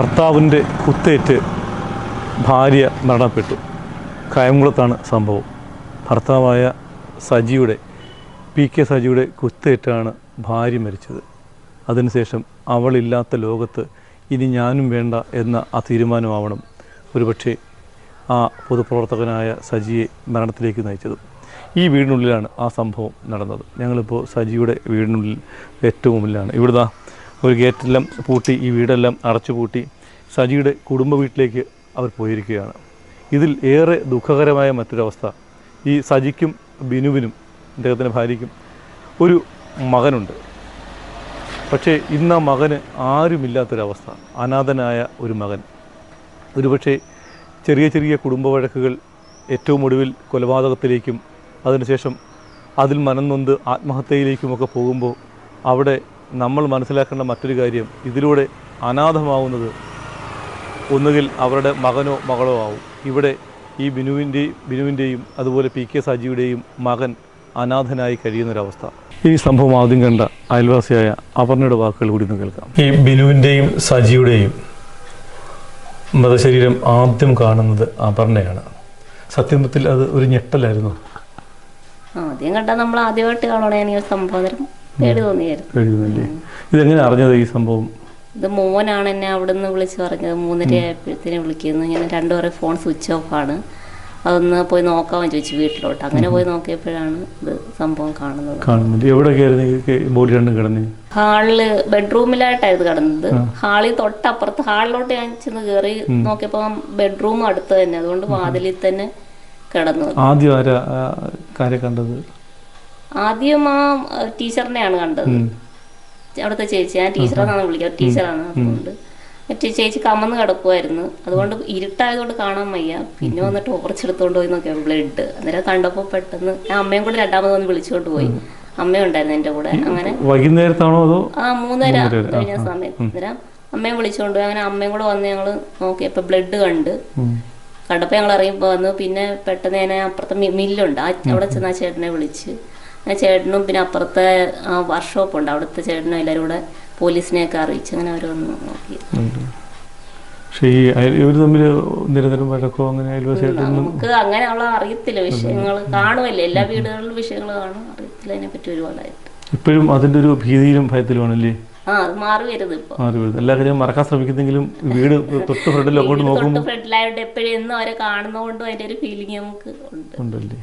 ഭർത്താവിന്റെ കുത്തേറ്റ് ഭാര്യ മരണപ്പെട്ടു. കായംകുളത്താണ് സംഭവം. ഭർത്താവായ സജിയുടെ പി കെ സജിയുടെ കുത്തേറ്റാണ് ഭാര്യ മരിച്ചത്. അതിനുശേഷം അവളില്ലാത്ത ലോകത്ത് ഇനി ഞാനും വേണ്ട എന്ന ആ തീരുമാനമാവണം. ഒരുപക്ഷെ ആ പൊതുപ്രവർത്തകനായ സജിയെ മരണത്തിലേക്ക് നയിച്ചത്. ഈ വീടിനുള്ളിലാണ് ആ സംഭവം നടന്നത്. ഞങ്ങളിപ്പോൾ സജിയുടെ വീടിനുള്ളിൽ ഏറ്റവും മുമ്പിലാണ് ഇവിടുന്ന് ഒരു ഗേറ്റെല്ലാം പൂട്ടി ഈ വീടെല്ലാം അടച്ചു പൂട്ടി സജിയുടെ കുടുംബ വീട്ടിലേക്ക് അവർ പോയിരിക്കുകയാണ്. ഇതിൽ ഏറെ ദുഃഖകരമായ മറ്റൊരവസ്ഥ. ഈ സജിക്കും ബിനുവിനും അദ്ദേഹത്തിന്റെ ഭാര്യയ്ക്കും ഒരു മകനുണ്ട്. പക്ഷേ ഇന്ന് ആ മകന് ആരുമില്ലാത്തൊരവസ്ഥ. അനാഥനായ ഒരു മകൻ. ഒരുപക്ഷെ ചെറിയ ചെറിയ കുടുംബ വഴക്കുകൾ ഏറ്റവും ഒടുവിൽ കൊലപാതകത്തിലേക്കും അതിനുശേഷം അതിൽ മനംനൊന്ത് ആത്മഹത്യയിലേക്കുമൊക്കെ പോകുമ്പോൾ അവിടെ നമ്മൾ മനസ്സിലാക്കേണ്ട മറ്റൊരു കാര്യം ഇതിലൂടെ അനാഥമാവുന്നത് ഒന്നുകിൽ അവരുടെ മകനോ മകളോ ആവും. ഇവിടെ ഈ ബിനുവിന്റെയും ബിനുവിന്റെയും അതുപോലെ പി കെ സജിയുടെയും മകൻ അനാഥനായി കഴിയുന്നൊരവസ്ഥ. ഈ സംഭവം ആദ്യം കണ്ട അയൽവാസിയായ അപർണയുടെ വാക്കുകൾ കൂടി ഒന്ന് കേൾക്കാം. ഈ ബിനുവിന്റെയും സജിയുടെയും മൃതശരീരം ആദ്യം കാണുന്നത് അപർണയാണ്. സത്യത്തിൽ അത് ഒരു ഞെട്ടലായിരുന്നു. ആദ്യം കണ്ടാൽ നമ്മൾ ആദ്യമായിട്ട് കാണണേ സംഭവം. പേടി തോന്നിയായിരുന്നു. ഇതെങ്ങനെ അറിഞ്ഞത് ഈ സംഭവം? ഇത് മോനാണ് എന്നെ അവിടെ നിന്ന് വിളിച്ച് പറഞ്ഞത്. മൂന്നര ആയപ്പോഴത്തേനെ വിളിക്കുന്നു. ഞാൻ രണ്ടുപേരെ ഫോൺ സ്വിച്ച് ഓഫ് ആണ്. അതൊന്ന് പോയി നോക്കാൻ ചോദിച്ചു വീട്ടിലോട്ട്. അങ്ങനെ പോയി നോക്കിയപ്പോഴാണ് ഇത് സംഭവം കാണുന്നത്. എവിടെയൊക്കെയായിരുന്നു ബോഡി രണ്ടും ഹാളിൽ ബെഡ്റൂമിലായിട്ടായിരുന്നു കിടന്നത്. ഹാളിൽ തൊട്ടപ്പുറത്ത് ഹാളിലോട്ട് ഞാൻ ചെന്ന് കയറി നോക്കിയപ്പോൾ ബെഡ്റൂം അടുത്ത് തന്നെ. അതുകൊണ്ട് വാതിലിൽ തന്നെ കിടന്നു ആദ്യം ആരാ കണ്ടത്? ആദ്യം ആ ടീച്ചറിനെയാണ് കണ്ടത്. അവിടുത്തെ ചേച്ചി ഞാൻ ടീച്ചറാണ് വിളിക്കുക. ടീച്ചറാണ് അതുകൊണ്ട്. മറ്റേ ചേച്ചി കമന്ന് കിടക്കുമായിരുന്നു അതുകൊണ്ട് ഇരുട്ടായതുകൊണ്ട് കാണാൻ വയ്യ. പിന്നെ വന്ന് ടോർച്ച് എടുത്തുകൊണ്ട് പോയി നോക്കിയാൽ ബ്ലഡ്. അന്നേരം കണ്ടപ്പോൾ പെട്ടെന്ന് ഞാൻ അമ്മയും കൂടെ രണ്ടാമത് വന്ന് വിളിച്ചുകൊണ്ട് പോയി. അമ്മയുണ്ടായിരുന്നു എന്റെ കൂടെ. അങ്ങനെ വൈകുന്നേരത്താണോ അതോ ആ മൂന്നര കഴിഞ്ഞ സമയത്ത് അന്നേരം അമ്മയും വിളിച്ചുകൊണ്ട് പോയി. അങ്ങനെ അമ്മയും കൂടെ വന്ന് ഞങ്ങൾ നോക്കിയപ്പോൾ ബ്ലഡ് കണ്ട്. കണ്ടപ്പോ കണ്ടപ്പോൾ ഞങ്ങൾ ഇറങ്ങി വന്നു. പിന്നെ പെട്ടെന്ന് ഞാൻ അപ്പുറത്തെ മില്ലുണ്ട്. അവിടെ ചെന്ന് ചേട്ടനെ വിളിച്ച്. ചേട്ടനും പിന്നെ അപ്പുറത്തെ ആ വർക്ക്ഷോപ്പ് ഉണ്ട്. അവിടുത്തെ ചേട്ടനും എല്ലാവരും കൂടെ പോലീസിനെയൊക്കെ അറിയിച്ച് അങ്ങനെ അവരൊന്ന് നോക്കി. പക്ഷേ ഈ ഇവർ തമ്മിൽ നിരന്തരം വഴക്കോ അങ്ങനെ നമുക്ക് അങ്ങനെ അവളെ അറിയത്തില്ല. വിഷയങ്ങൾ കാണുമല്ലേ? എല്ലാ വീടുകളിലും വിഷയങ്ങൾ കാണും. അറിയത്തില്ല അതിനെ പറ്റി ഒരുപാടായിട്ട്. ഇപ്പോഴും അതിന്റെ ഒരു ഭീതിയിലും ഭയത്തിലുമാണല്ലേ? ആ അത് മാറി വരുത് ഇപ്പൊ. എല്ലാ കാര്യവും മറക്കാൻ ശ്രമിക്കുന്നെങ്കിലും വീട് തൊട്ട് ഫ്രണ്ടിൽ അങ്ങോട്ട് നോക്കുമ്പോൾ തൊട്ട് ഫ്രണ്ടിലായിട്ട് എപ്പോഴും എന്നും അവരെ കാണുന്നതുകൊണ്ടും അതിന്റെ ഒരു ഫീലിംഗ് നമുക്ക് ഉണ്ട്. ഉണ്ടല്ലേ?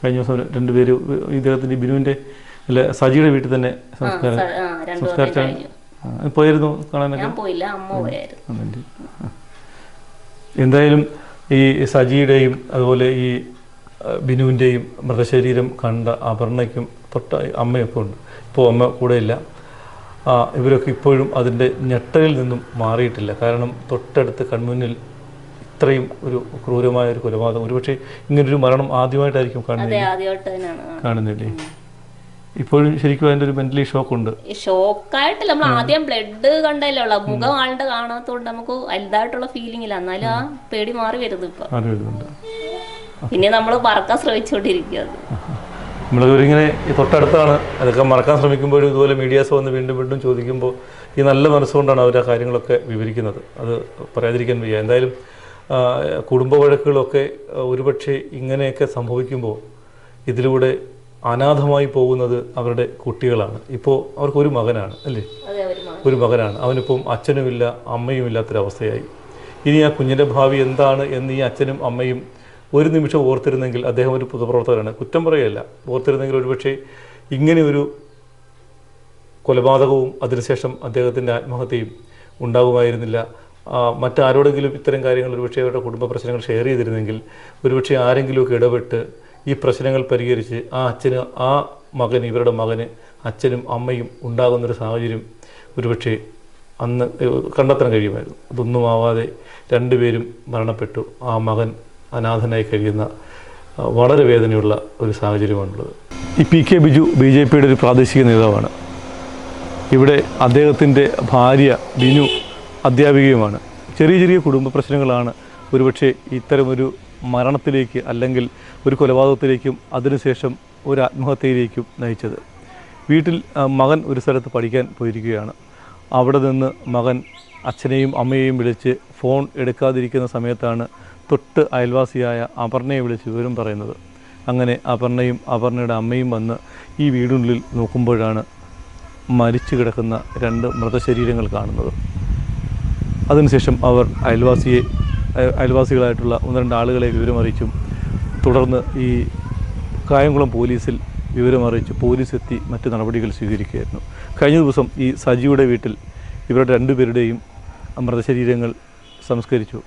കഴിഞ്ഞ ദിവസം രണ്ടുപേര് ഇദ്ദേഹത്തിന്റെ ബിനുവിന്റെ അല്ല സജിയുടെ വീട്ടിൽ തന്നെ സംസ്കാരം സ- ആ, രണ്ടു സംസ്കാര ദിവസം ചടങ്ങ് കഴിഞ്ഞു. ആ, പോയിരുന്നു കാണാനൊക്കെ? പോയില്ല അമ്മ പോയായിരുന്നു. എന്തായാലും ഈ സജിയുടെയും അതുപോലെ ഈ ബിനുവിന്റെയും മൃതശരീരം കണ്ട അപർണയ്ക്കും തൊട്ട അമ്മയൊക്കെ ഉണ്ട്. ഇപ്പോൾ അമ്മ കൂടെയില്ല. ഇവരൊക്കെ ഇപ്പോഴും അതിന്റെ ഞെട്ടലിൽ നിന്നും മാറിയിട്ടില്ല. കാരണം തൊട്ടടുത്ത് കൺമുന്നിൽ ഇത്രയും ഒരു ക്രൂരമായ ഒരു കൊലപാതകം. ഒരുപക്ഷെ ഇങ്ങനൊരു മരണം ആദ്യമായിട്ടായിരിക്കും കാണുന്നത്. കാണുന്നില്ലേ ഇപ്പോഴും ശരിക്കും അതിന്റെ ഒരു മെന്റലി ഷോക്ക് ഉണ്ട് ഷോക്കായിട്ടില്ല നമ്മൾ ആദ്യം ബ്ലഡ് കണ്ടല്ലേ ഉള്ള. മുഖം ആളുടെ കാണാത്തോണ്ട് നമുക്ക് വലുതായിട്ടുള്ള ഫീലിംഗ് ഇല്ല എന്നാലും ആ പേടി മാറി വരുന്നത് ഇപ്പൊ. പിന്നെ നമ്മൾ പറക്കാൻ ശ്രമിച്ചുകൊണ്ടിരിക്കുകയാണ്. നമ്മളിവരിങ്ങനെ ഈ തൊട്ടടുത്താണ് അതൊക്കെ മറക്കാൻ ശ്രമിക്കുമ്പോഴും ഇതുപോലെ മീഡിയാസ് വന്ന് വീണ്ടും വീണ്ടും ചോദിക്കുമ്പോൾ ഈ നല്ല മനസ്സുകൊണ്ടാണ് അവർ ആ കാര്യങ്ങളൊക്കെ വിവരിക്കുന്നത്. അത് പറയാതിരിക്കാൻ വയ്യ. എന്തായാലും കുടുംബ വഴക്കുകളൊക്കെ ഒരുപക്ഷെ ഇങ്ങനെയൊക്കെ സംഭവിക്കുമ്പോൾ ഇതിലൂടെ അനാഥമായി പോകുന്നത് അവരുടെ കുട്ടികളാണ്. ഇപ്പോൾ അവർക്കൊരു മകനാണ് അല്ലേ? ഒരു മകനാണ്. അവനിപ്പം അച്ഛനുമില്ല അമ്മയും ഇല്ലാത്തൊരവസ്ഥയായി ഇനി ആ കുഞ്ഞിന്റെ ഭാവി എന്താണ് എന്ന് ഈ അച്ഛനും അമ്മയും ഒരു നിമിഷം ഓർത്തിരുന്നെങ്കിൽ അദ്ദേഹം ഒരു പുതുപ്രവർത്തകനാണ്. കുറ്റം പറയുകയല്ല. ഓർത്തിരുന്നെങ്കിൽ ഒരുപക്ഷെ ഇങ്ങനെയൊരു കൊലപാതകവും അതിനുശേഷം അദ്ദേഹത്തിന്റെ ആത്മഹത്യയും ഉണ്ടാകുമായിരുന്നില്ല. മറ്റാരോടെങ്കിലും ഇത്തരം കാര്യങ്ങൾ ഒരുപക്ഷെ അവരുടെ കുടുംബ പ്രശ്നങ്ങൾ ഷെയർ ചെയ്തിരുന്നെങ്കിൽ ഒരുപക്ഷെ ആരെങ്കിലുമൊക്കെ ഇടപെട്ട് ഈ പ്രശ്നങ്ങൾ പരിഹരിച്ച് ആ അച്ഛന് ആ മകന് ഇവരുടെ മകന് അച്ഛനും അമ്മയും ഉണ്ടാകുന്നൊരു സാഹചര്യം ഒരുപക്ഷെ അന്ന് കണ്ടെത്താൻ കഴിയുമായിരുന്നു. അതൊന്നും ആവാതെ രണ്ടുപേരും മരണപ്പെട്ടു. ആ മകൻ അനാഥനായി കഴിയുന്ന വളരെ വേദനയുള്ള ഒരു സാഹചര്യമാണുള്ളത്. ഈ P K Biju B J പിയുടെ ഒരു പ്രാദേശിക നേതാവാണ്. ഇവിടെ അദ്ദേഹത്തിന്റെ ഭാര്യ ബിനു അധ്യാപികയുമാണ്. ചെറിയ ചെറിയ കുടുംബ പ്രശ്നങ്ങളാണ് ഒരുപക്ഷെ ഇത്തരമൊരു മരണത്തിലേക്ക് അല്ലെങ്കിൽ ഒരു കൊലപാതകത്തിലേക്കും അതിനുശേഷം ഒരു ആത്മഹത്യയിലേക്കും നയിച്ചത്. വീട്ടിൽ മകൻ ഒരു സ്ഥലത്ത് പഠിക്കാൻ പോയിരിക്കുകയാണ്. അവിടെ നിന്ന് മകൻ അച്ഛനെയും അമ്മയെയും വിളിച്ച് ഫോൺ എടുക്കാതിരിക്കുന്ന സമയത്താണ് തൊട്ട് അയൽവാസിയായ അപർണയെ വിളിച്ച് വിവരം പറയുന്നത്. അങ്ങനെ അപർണയും അപർണയുടെ അമ്മയും വന്ന് ഈ വീടിനുള്ളിൽ നോക്കുമ്പോഴാണ് മരിച്ചു കിടക്കുന്ന രണ്ട് മൃതശരീരങ്ങൾ കാണുന്നത്. അതിനുശേഷം അവർ അയൽവാസിയെ അയ- അയൽവാസികളായിട്ടുള്ള ഒന്ന് രണ്ട് ആളുകളെ വിവരമറിയിച്ചും തുടർന്ന് ഈ കായംകുളം പോലീസിൽ വിവരമറിയിച്ച് പോലീസ് എത്തി മറ്റ് നടപടികൾ സ്വീകരിക്കുകയായിരുന്നു. കഴിഞ്ഞ ദിവസം ഈ സജിയുടെ വീട്ടിൽ ഇവരുടെ രണ്ടുപേരുടെയും മൃതശരീരങ്ങൾ സംസ്കരിച്ചു.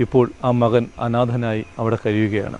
ഇപ്പോൾ ആ മകൻ അനാഥനായി അവിടെ കഴിയുകയാണ്.